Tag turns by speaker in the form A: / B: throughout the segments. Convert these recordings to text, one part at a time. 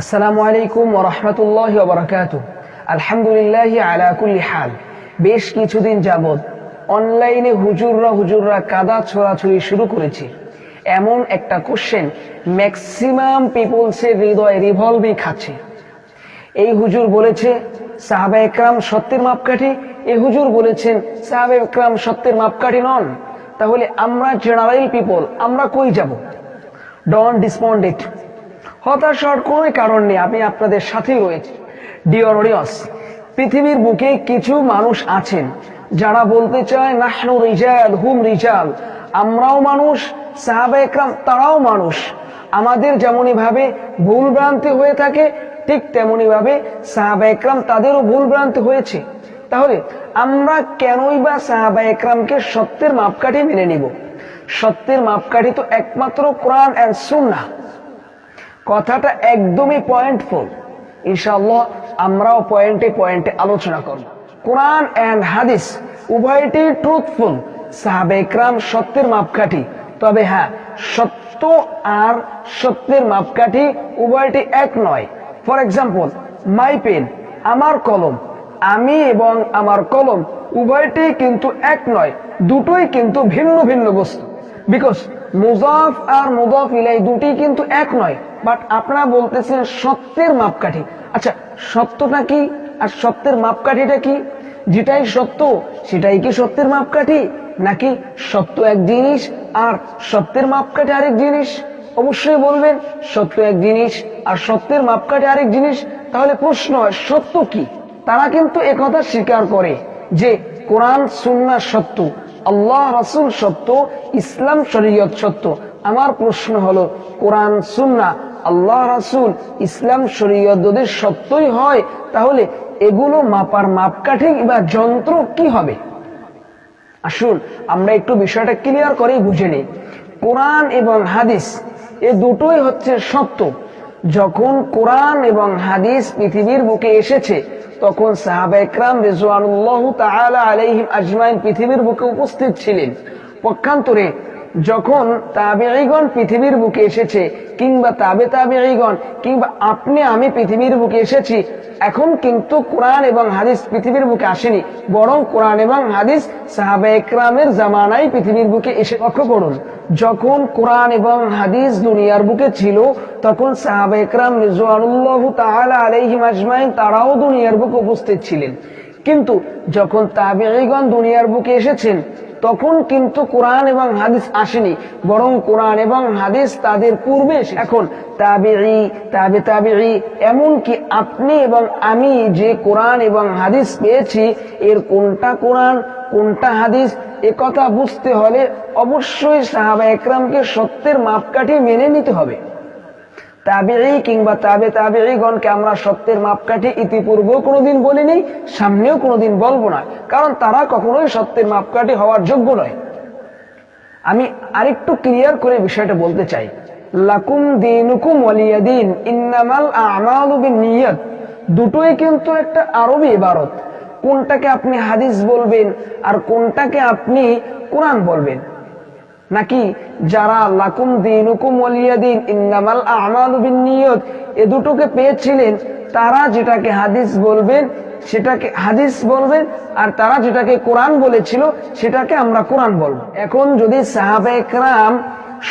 A: আসসালামু আলাইকুম ওরহমতুল্লাহ বরকাত। আলহামদুলিল্লাহ আলা কুল্লি হাল। বেশ কিছুদিন যাবৎ অনলাইনে হুজুররা হুজুররা কাদা ছোড়াছুড়ি শুরু করেছে। এমন একটা কোশ্চেন ম্যাক্সিমাম পিপলসের হৃদয় রিভলভিং খাচ্ছে। এই হুজুর বলেছে, সাহাবা একরাম সত্যের মাপকাঠি? এই হুজুর বলেছেন, সাহাবা একরাম সত্যের মাপকাঠি নন। তাহলে আমরা জেনারেল পিপল আমরা কই যাব? ডন ডিসপন্ডেড হতাশ হওয়ার কোনো কারণ নেই, আমি আপনাদের সাথেই রয়েছি। ডিওর অডিয়ন্স পৃথিবীর বুকে কিছু মানুষ আছেন, যারা বলতে চায়, নাহনু রিজাল, হুম রিজাল। আমরাও মানুষ, সাহাবা একরাম, তারাও মানুষ। আমাদের যেমনই ভাবে ভুল ভ্রান্তি হয়ে থাকে, ঠিক তেমনি ভাবে সাহাবা একরাম তাদেরও ভুল ভ্রান্তি হয়েছে। তাহলে, আমরা কেনই বা সাহাবা একরামকে সত্যের মাপকাঠি মেনে নিব? সত্যের মাপকাঠি তো একমাত্র কোরআন অ্যান্ড সুন্নাহ। কথাটা একদমই পয়েন্টফুল ইনশাআল্লাহ, আমরাও পয়েন্টে পয়েন্টে আলোচনা করব। কোরআন অ্যান্ড হাদিস উভয়টি ট্রুথফুল সাহাবে ইকরাম সত্যের মাপকাঠি। তবে হ্যাঁ সত্য আর সত্যের মাপকাঠি উভয়টি এক নয়। ফর এক্সাম্পল মাই পেন আমার কলম, আমি এবং আমার কলম উভয়টি কিন্তু এক নয়। দুটোই কিন্তু ভিন্ন ভিন্ন বস্তু। বিকজ মুজাফ আর মুজাফ ইলাই দুটি কিন্তু এক নয় বাট আপনারা বলতেছেন সত্যের মাপকাঠি। আচ্ছা সত্যটা কি আর সত্যের মাপকাঠিটা কি? যেটাই সত্য, সেটাই কি সত্যের মাপকাঠি? নাকি সত্য এক জিনিস আর সত্যের মাপকাঠি আরেক জিনিস? অবশ্যই বলবেন, সত্য এক জিনিস আর সত্যের মাপকাঠি আরেক জিনিস। তাহলে প্রশ্ন হয় সত্য কি? তারা কিন্তু একথা স্বীকার করে যে কোরআন সুন্না সত্য। আল্লাহ রাসুল সত্য, ইসলাম শরীয়ত সত্য। আমার প্রশ্ন হলো, কোরআন সুন্না আল্লাহ রাসুল, ইসলাম শরীয়ত যদি সত্যই হয়, তাহলে এগুলো মাপার মাপকাঠি বা যন্ত্র কি হবে? আসুন, আমরা একটু বিষয়টা ক্লিয়ার করেই বুঝে নিই। কোরআন এবং হাদিস, এ দুটোই হচ্ছে সত্য। যখন কোরআন এবং হাদিস পৃথিবীর বুকে এসেছে, তখন সাহাবা একরাম রেজওয়ানুল্লাহ তাআলা আজমাইন পৃথিবীর বুকে উপস্থিত ছিলেন। পক্ষান্তরে যখন তাবেঈগণ পৃথিবীর বুকে এসেছে, কিংবা তাবে তাবেঈগণ, কিংবা আপনি, আমি পৃথিবীর বুকে এসেছি, এখন কিন্তু কোরআন এবং হাদিস পৃথিবীর বুকে আসেনি, বরং কোরআন এবং হাদিস সাহাবা একরামের জামানায় পৃথিবীর বুকে এসে লক্ষ্য করুন। যখন কোরআন এবং হাদিস দুনিয়ার বুকে ছিল, তখন সাহাবা একরাম রিজওয়ানুল্লাহ তাআলা আলাইহিম আজমাইন তারাও দুনিয়ার বুকে উপস্থিত ছিলেন। কিন্তু যখন তাবেঈগণ দুনিয়ার বুকে এসেছেন, তখন কিন্তু কোরআন এবং হাদিস আসেনি, বরং কোরআন এবং হাদিস তাদের পূর্বে এখন তাবিঈ, তাবে তাবিঈ, এমনকি আপনি এবং আমি যে কোরআন এবং হাদিস পেয়েছি, এর কোনটা কোরআন কোনটা হাদিস? এ কথা বুঝতে হলে অবশ্যই সাহাবা একরামকে সত্যের মাপকাঠি মেনে নিতে হবে। তাবিঈ কিংবা তাবে তাবিঈগণকে আমরা সত্যের মাপকাঠি ইতিপূর্বেও কোনোদিন বলিনি, সামনেও কোনোদিন বলব না, কারণ তারা কখনোই সত্যের মাপকাঠি হওয়ার যোগ্য নয়। আমি আরেকটু ক্লিয়ার করে বিষয়টা বলতে চাই। লাকুম দিনুকুম ওয়ালিয়াদিন, ইন্নামাল আমালু দুটোই কিন্তু একটা আরবি ইবারত। কোনটাকে আপনি হাদিস বলবেন আর কোনটাকে আপনি কোরআন বলবেন? নাকি যারা লাকুম দিনুকুম ওয়ালিয়াদিন ইন্নামাল আমালু বিনিয়ত এ দুটোকে পেয়েছিলেন, তারা যেটাকে হাদিস বলবেন, সেটাকে হাদিস বলবেন, আর তারা যেটাকে কোরআন বলেছিল, সেটাকে আমরা কোরআন বলব। এখন যদি সাহাবা একরাম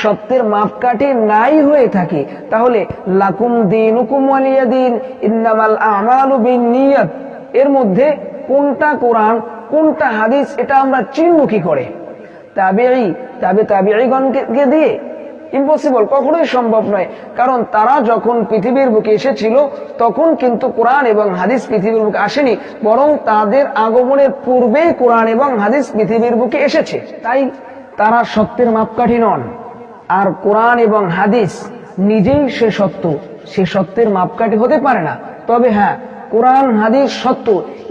A: সত্যের মাপকাঠি নাই হয়ে থাকে, তাহলে লাকুম দিনুকুম ওয়ালিয়াদিন ইন্নামাল আমালু বিনিয়ত এর মধ্যে কোনটা কোরআন, কোনটা হাদিস, এটা আমরা চিনব কি করে? তাবেই তাবে, তাবেঈগণকে দিয়ে ইম্পসিবল কখনোই সম্ভব নয়। কারণ তারা যখন পৃথিবীর বুকে এসেছিল, তখন কিন্তু কোরআন এবং হাদিস পৃথিবীর বুকে আসেনি, বরং তাদের আগমনের পূর্বেই কোরআন এবং হাদিস পৃথিবীর বুকে এসেছে। তাই তারা সত্যের মাপকাঠি নন। আর কোরআন এবং হাদিস নিজেই সে সত্য, সে সত্যের মাপকাঠি হতে পারে না। তবে হ্যাঁ কোরআন, হাদিস সত্য।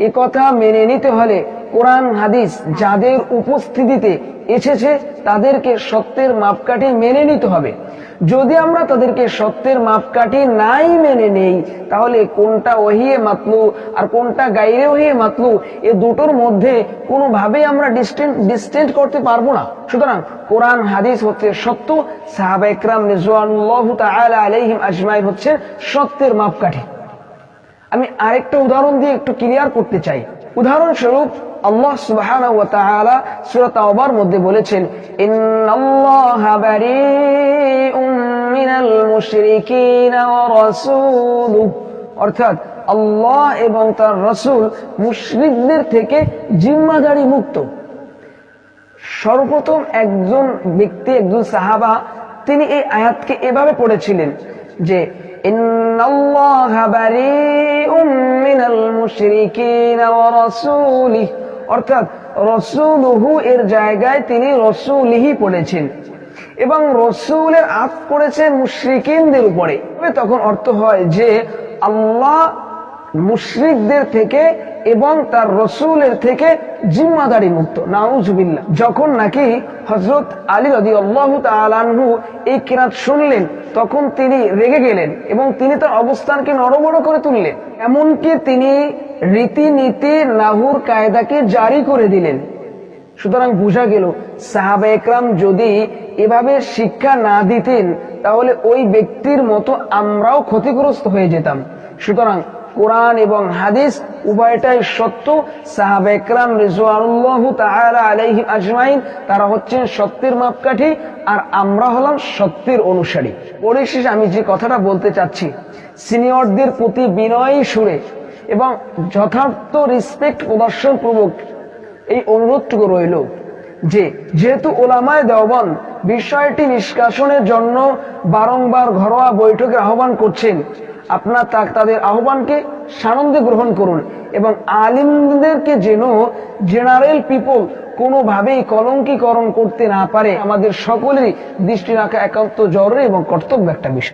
A: এ কথা মেনে নিতে হলে কোরআন, হাদিস যাদের উপস্থিতিতে এসেছে তাদেরকে সত্যের মাপকাঠি মেনে নিতে হবে। যদি আমরা তাদেরকে সত্যের মাপকাঠি নাই মেনে নেই, তাহলে কোনটা ওহিয়ে মাতলু আর কোনটা গাইরে ওহিয়ে মাতলু, এ দুটোর মধ্যে কোনোভাবেই আমরা ডিস্টেন্ট ডিস্টেন্ট করতে পারব না। সুতরাং কোরআন, হাদিস হচ্ছে সত্য সাহাবা একরাম রিজওয়ানুল্লাহ তাআলা আলাইহিম আজমাইন হচ্ছে সত্যের মাপকাঠি। আমি আরেকটা উদাহরণ দিয়ে একটু ক্লিয়ার করতে চাই। উদাহরণস্বরূপ আল্লাহ তাওবার মধ্যে বলেছেন অর্থাৎ আল্লাহ এবং তার রাসূল মুশরিকদের থেকে জিম্মাদারি মুক্ত। সর্বপ্রথম একজন ব্যক্তি, একজন সাহাবা তিনি এই আয়াতকে এভাবে পড়েছিলেন যে অর্থাৎ রসুলহু এর জায়গায় তিনি রসুলিহি পড়েছেন। এবং রসুলের আত করেছেন মুশরিকিনদের উপরে। তখন অর্থ হয় যে, আল্লাহ মুশরিকদের থেকে এবং তার রসুলের থেকে জিম্মাদারি মুক্ত, নাউজুবিল্লাহ। যখন নাকি হজরত আলী রদি আল্লাহ তালু এই কিরাত শুনলেন, তখন তিনি রেগে গেলেন এবং তিনি তার অবস্থানকে নড়বড় করে তুললেন। এমনকি তিনি রীতিনীতি নাহুর কায়দাকে জারি করে দিলেন। সুতরাং বোঝা গেল, সাহাবা একরাম যদি এভাবে শিক্ষা না দিতেন, তাহলে ওই ব্যক্তির মতো আমরাও ক্ষতিগ্রস্ত হয়ে যেতাম। সুতরাং কোরআন এবং হাদিস উভয়টাই সত্য। সাহাবা একরাম রিজওয়ানুল্লাহ তাআলা আলাইহি আজমাইন, তারা হচ্ছেন সত্যের মাপকাঠি আর আমরা হলাম সত্যের অনুসারী। পরিশেষে আমি যে কথাটা বলতে চাচ্ছি, সিনিয়রদের প্রতি বিনয়ী সুরে এবং যথার্থ রেসপেক্ট প্রদর্শন পূর্বক এই অনুরোধটুকু রইল যে, যেহেতু ওলামায় দেওবন বিষয়টি নিষ্কাশনের জন্য বারংবার ঘরোয়া বৈঠকে আহ্বান করছেন আপনার তাদের আহ্বানকে সানন্দে গ্রহণ করুন এবং আলিমদেরকে যেন জেনারেল পিপল কোনোভাবেই কলঙ্কীকরণ করতে না পারে। আমাদের সকলেরই দৃষ্টি রাখা একান্ত জরুরি এবং কর্তব্য একটা বিষয়।